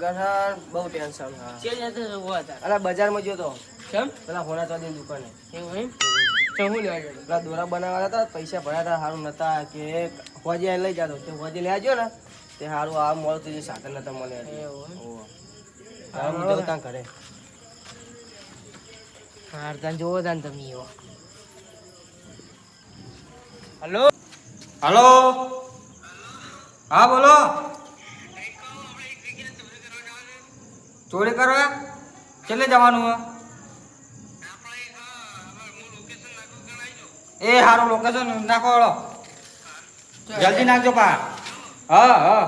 હા બહુ ટેન્શન છે જ અલા બજારમાં ગયો તો. કેમ? પેલા હોના ચાંદીની દુકાને. એવું એમ? તો લેવા ગયો? પેલા દોરા બનાવવા હતા પૈસા ભર્યા હતા સારું નતા કે હોજી લઈ જતો. તે હોજી લઈ આવજો ને તે સારું આ મોડું થઈ સાધન નતા મળે એવું ત્યાં ઘરે. હાર તાન જોવો તાન તમે એવો. હલો? હલો? હા બોલો. ચોરી કરવા કેટલે જવાનું હે? એ સારું લોકેશન નાખો હળો. જલ્દી નાખજો પા હા હા.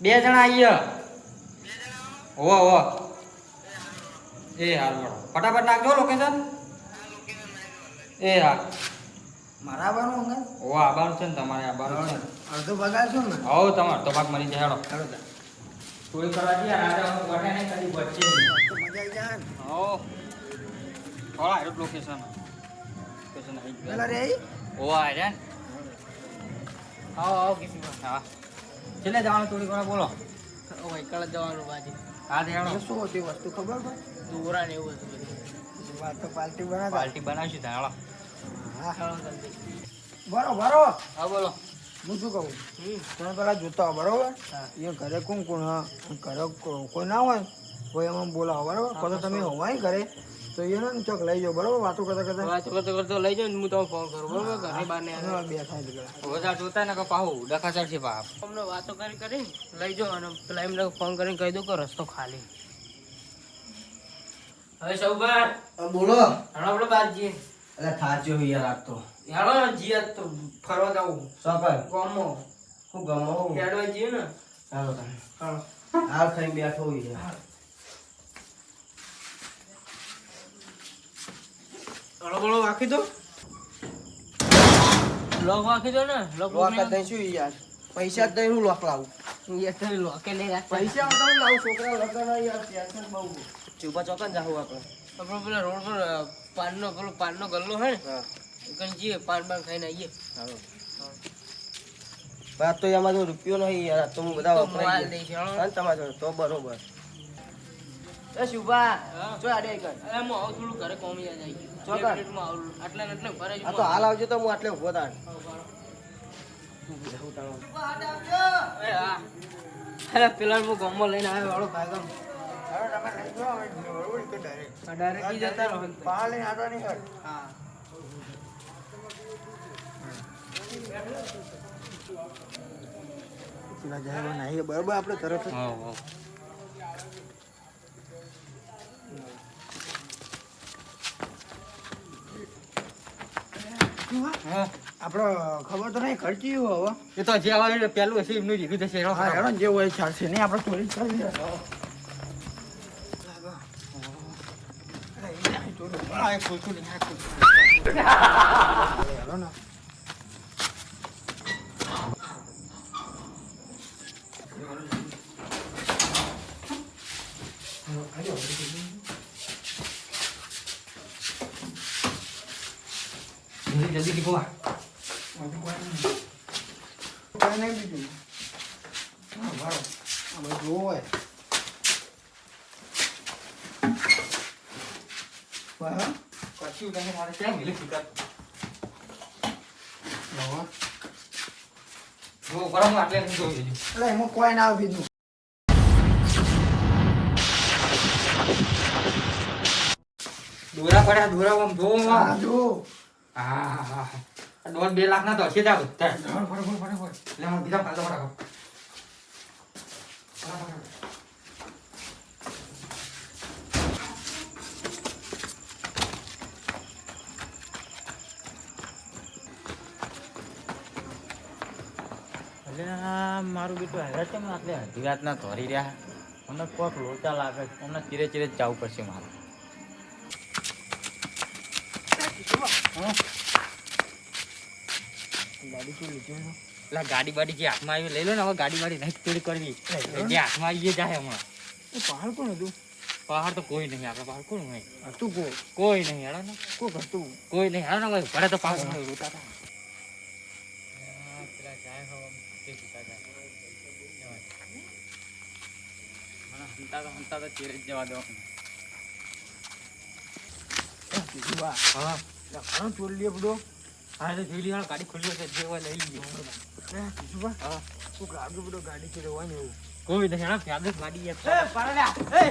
બે જણા આવીએ હો હો. એ સારું હળો ફટાફટ નાખજો લોકેશન એ હા. મારા આવવાનું અંગર ઓ આબાનું છે ને તમારે આબાનું છે અડધો ભાગ છો ને? હો તમારે તો ભાગ મળી જાય હેડો. ચોરી કરવા જઈએ રાજા કોઠે નહીં કદી બચશે નહીં. મજા આવી. જાય ને હો થોડા આયો લોકેશન. લોકેશન આવી પેલા ગયું રે. ઓ આ રે. આવો આવો કિશનભાઈ હા. ચલે જવાનું થોડી કરવા બોલો. ઓ એકલા જવાનું બાજી. હા દેવાનો શું હતી વસ્તુ ખબર ભાઈ દોરા ને એવું હતું બધું. વાત તો પાર્ટી બનાવ પાર્ટી બનાવશું ત્યાં હેડો હા બરો બરો. હા બોલો. હું શું કહું? તમે પેલા જોતા હો બરાબર? એ ઘરે કોણ કોણ હા? ઘરે કોઈ ના હોય કોઈ એમાં બોલાવો બરાબર? પછી તમે હોવાય ઘરે તો એ ને ચોક લઈ જાઓ બરાબર? વાતો કરતા કરતા. વાતો કરતા કરતા લઈ જાઓ ને હું તમને ફોન કરું બરાબર? ઘરે બાર ને હા, બે થાય છે પેલા. બધા જોતા ને કે પાહુ ડખા ચડશે બાપ. અમને વાતો કરી કરી લઈ જાઓ અને પેલા એમને ફોન કરીને કહી દઉં કે રસ્તો ખાલી. હવે સૌભાઈ બોલો. હાલો આપણે જઈએ. એટલે થાચ્યો યાર આ તો. હાલો જીયા તો ફરવા જાવ સકલ ગામમાં હું ગમો હું? હેડો જીયો ને. હાલો હાલો હાલ ખાઈ બેઠો હોય યાર હાલો બોલો વાંખી દો. લોક વાખી દો ને. લોક લોક દઈ શું યાર. પૈસા જ દઈ હું લોક લાવું. પૈસા લાવું છોકરા લગન યાર ટેન્શન બહુ ચૂપા ચોકન જાવું આપણે. આપણે પેલા રોડ પર પાન પાનનો પેલો પાનનો ગલ્લો હે ને. પાન બાન ખાઈને આવીએ. તો એમાં તો રૂપિયો નહીં યાર તો હું બધા વપરાઈ દઈશ હા, તમારા તો બરોબર. એ શુભા હા. જો આડે કર અરે હું આવું થોડું ઘરે કોમી જાય જો કર મિનિટમાં આવું. આટલા ને આટલે ભરાઈ આ તો હાલ આવજો તો હું આટલે ઊભો હા અરે પેલા હું ગામમાં લઈને આવ્યો વાળો ભાગમ ડાયરેક્ટ ડાયરેક્ટ જતા રહો ને તો. હા. બરોબર આપણે તરત ખબર તો નહીં ખર્ચી હવે એ તો જે આવે પેલું હશે એમનું જીધું થશે હેડો જે હોય ચાલશે નહીં આપણે ચોરી આ. હેડો ને. દીપો આ. કોઈ નહીં બીજું. હા, બરાબર. આ બધું હોય. કશું નહીં, મારે ક્યાં મિલે શીખા? બરાબર. જો બરાબર હું આટલે નહીં જોઈ લેજો. એટલે એમાં કોઈ ના આવે બીજું દોરા પડ્યા દોરા આમ જોવો આમ. જો હા હા હા. આ દોઢ બે લાખ ના તો છે જાવ. એટલે આમાં બીજા પાછા ફટાફટ. ફટાફટ. મારું બેટું હેરા છે ને આટલે અડધી રાતના ધોરી રહ્યા. મને કોક લોચા લાગે છે. અમને ચીરે ચીરે જવું પડશે મારે. શું લીધી એટલે ગાડી બાડી જે હાથમાં આવી લઈ લો ને હવે ગાડી બાડી નહીં તોડી કરવી. જે હાથમાં આવી જાય હમણાં. પહાડ કોણ હતું? પહાડ તો કોઈ નહીં આપણે પહાડ કોણ હોય? હતું કો કોઈ નહીં હેડો ને. કોઈ હતું? કોઈ નહીં હેડો ને ભરે તો પાછું. રોતા હતા. તો તો ચેર જ જવા દો હા ઘણો ચોરી લે બધો. હા તો જોઈ લીધા ગાડી ખુલ્લી છે જે હોય લઈ લીધી લે, હા કોક લાગ્યું બધો ગાડી ચડે હોય ને એવું. કોઈ નહીં ફ્યાદ ગાડી એ પાડ્યા એ!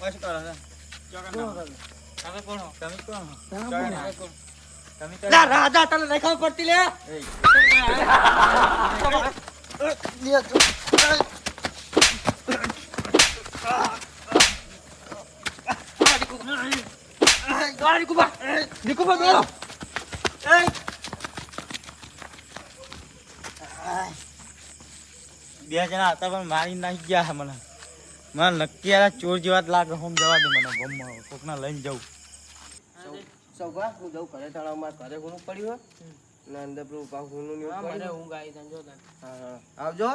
બસ કરો છે? તમે કોણ હો? તમે કોણ હો? તમે તમે કોણ? કોણ? તમે તો લા, રાધા તને નહીં ખબર પડતી લે. નિકુભા. નિકુભા, દોડો. એ. બે જણા હતા પણ મારી નાખી ગયા મને. મને નક્કી આ ચોર જેવા જ લાગે હું જવા દે મને ગમમાં કોકના લઈને જવું સૌભા હું જઉં ઘરે પડ્યું હોય ને અંદર પેલું ને હા, તને જો હા. આવજો.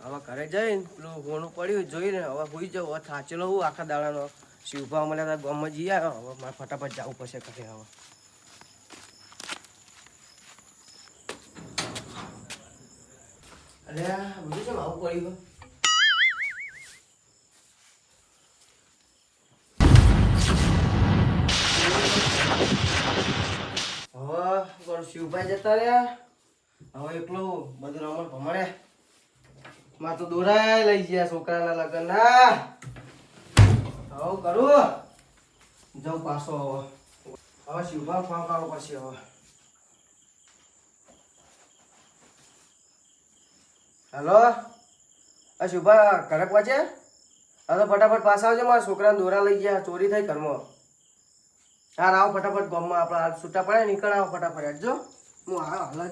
હવે ઘરે જઈને પેલું ઘણું પડ્યું જોઈને હવે હુઈ જાઉં. હવે થાચેલો હું આખા દાડાનો. શિવભા મને તો ગામમાં જઈ આવ્યો. હવે મારે ફટાફટ જવું પડશે ઘરે હવે. શિવભાઈ જતા રહ્યા. હવે એકલો બધું રમણ ભમણે. માં તો દોરાય લઈ ગયા છોકરાના લગ્ન ના હવે કરું? જાઉં પાછો હવે. હવે શિવભા ફોન કાઢો પછી હવે. હેલો? આ શુભા ઘરે પહોંચે હા તો ફટાફટ પાછા આવજો મારા છોકરાને દોરા લઈ ગયા ચોરી થઈ ઘરમાં. હા આવો ફટાફટ ગમમાં આપણા છૂટા પડે નીકળ આવો ફટાફટ હેડજો. હું હા હાલ.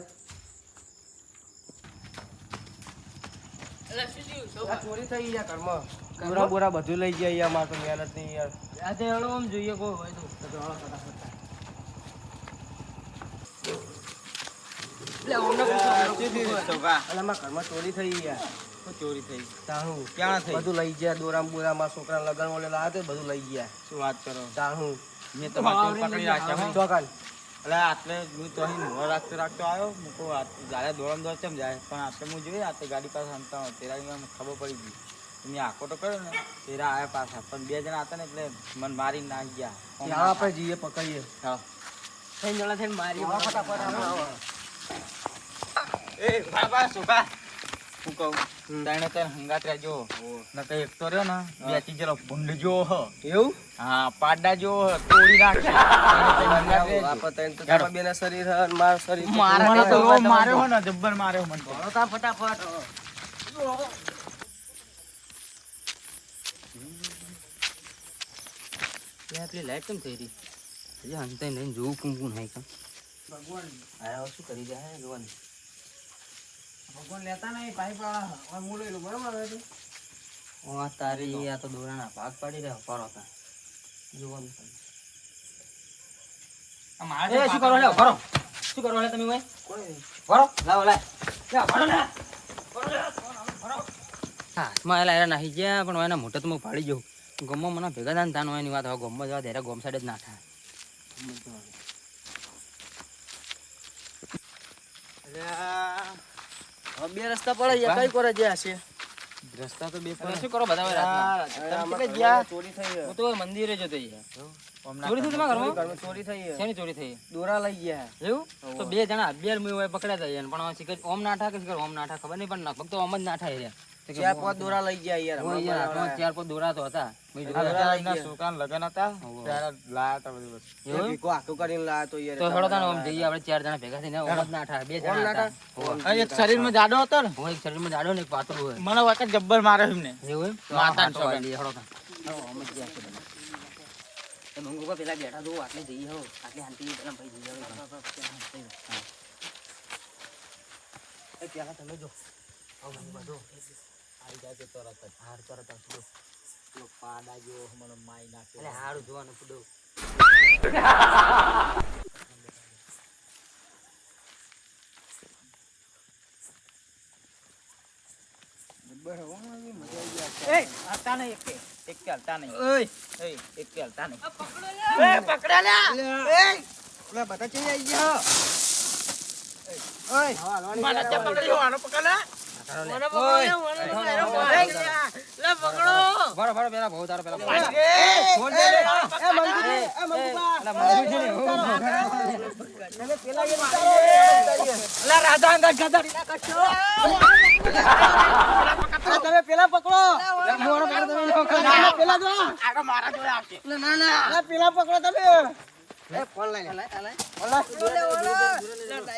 જ ચોરી થઈ ગયા ઘરમાં. બોરા બોરા બધું લઈ ગયા યાર મારે તો મહેનત નહીં યાર. આજે હળો આમ જોઈએ કોઈ હોય તો. તો હળો ફટાફટ. ચોરી થઈ યાર. ચોરી થઈ? તાણું ક્યાં થઈ? બધું લઈ ગયા દોરામ બોરા છોકરા લગન ઓલે લાવે તે બધું લઈ ગયા. શું વાત કરો? તાણું મેં તો ચોર પકડી રાખ્યા એટલે આટલે હું તો અહીં મોહ રાખતો રાખતો આવ્યો. મૂકો જ્યારે દોડમ દોડ કેમ જાય? પણ આટલે હું જોઈએ આટલે ગાડી પાસે હંતા તેરા મને ખબર પડી ગઈ. મેં આખો તો કર્યો ને તેરા આવ્યા પાછા. પણ બે જણા હતા ને એટલે મન મારી ના ગયા. ત્યાં આપણે જઈએ પકડીએ. હા. ત્રણ જણા થઈને મારી ફટાફટ. એ બાબા સુભા હું કહું? તને તને હંગાત રહેજો ન તો એક તો રહ્યો ને બેચી જેલો ભૂંડ જો એવું? હા પાડા જો હ, તોડી રહેજો. આપણે બેના શરીર હે શરીર તો માર્યો ને જબ્બર માર્યો મને ફટાફટ. ત્યાં પેલી લાઈટ કેમ થઈ રહી હજી હંતાઈ નહીં જોવું કું કું નહીં કામ ભગવાન આયા શું કરી જાય જોવાની. ભગવાન લેતા નહીં પાઇપ વાળા હું લઈ લઉં બરાબર હવે તું? આ તારી આ તો દોરાના ભાગ પાડી રહ્યા પર હતા. જોવાનું આ મારે શું કરો લે શું કરો લે તમે ભાઈ? કોઈ ભરો લાવો લે લે ભરો લે હા હાથમાં એલા એરા નાખી ગયા પણ એના મોટા તો હું ફાડી જઉં. ગમમાં મને ભેગા થાય તાન હોય એની વાત હવે ગમમાં જવા દે ગોમ સાઈડ જ ના થાય. બે રસ્તા પડે કઈ કરે જ્યાં છે? રસ્તા તો બે તમે શું કરો બધા રાતના? તમે ગયા? ચોરી થઈ હું તો મંદિરે જતો ચોરી થઈ તમારા ઘરમાં? ચોરી થઈ શેની ચોરી થઈ? દોરા લઈ ગયા. એવું? તો બે જણા અગિયાર મુઈ હોય પકડ્યા હતા પણ ઓમ નાઠા કે ઓમ નાઠા ખબર નહીં પણ ફક્ત ઓમ જ નાઠા એ કે ચાર પાંચ દોરા લઈ ગયા યાર ચાર પાંચ દોરા તો હતા સુકાન. બધા લગ્ન હતા. ત્યારે લાયા હતા બધી વસ્તુ ભીખો હાથું કરીને લાયા તો યાર તો હેડો તાને ઓમ જઈએ આપણે ચાર જણા ભેગા થઈને ઓમ જ નાઠા બે જણા નાઠા? હતા હોવે. અને એક શરીરમાં જાડો હતો ને હું એક શરીરમાં જાડો ને એક પાતળું હોય મને વખત જબ્બર મારે એમને એવું? તો તાન. જ ગયા છે બધા. પેલા બેઠા આટલે જઈએ હો આટલે શાંતિ પેલા ભાઈ જઈએ હવે. પેલા તમે જો આવી જાય તો તરત જ. હાર તરત જો. પેલો પાડા જેવો મને હારું જોવાનું હલતા પેલા પકડો પેલા. જો કે હલતા નહીં એ પકડા. લ્યા એ ઓલા બધા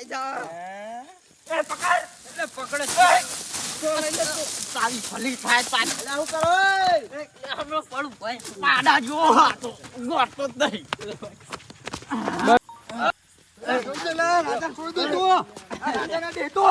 ચઈ પકડ તારો એ પકડો જો પેલા પકડો લે ફોન લાય. એટલે આવું કરો એ? રાજા છોડી દો તું. રાજા દેતો.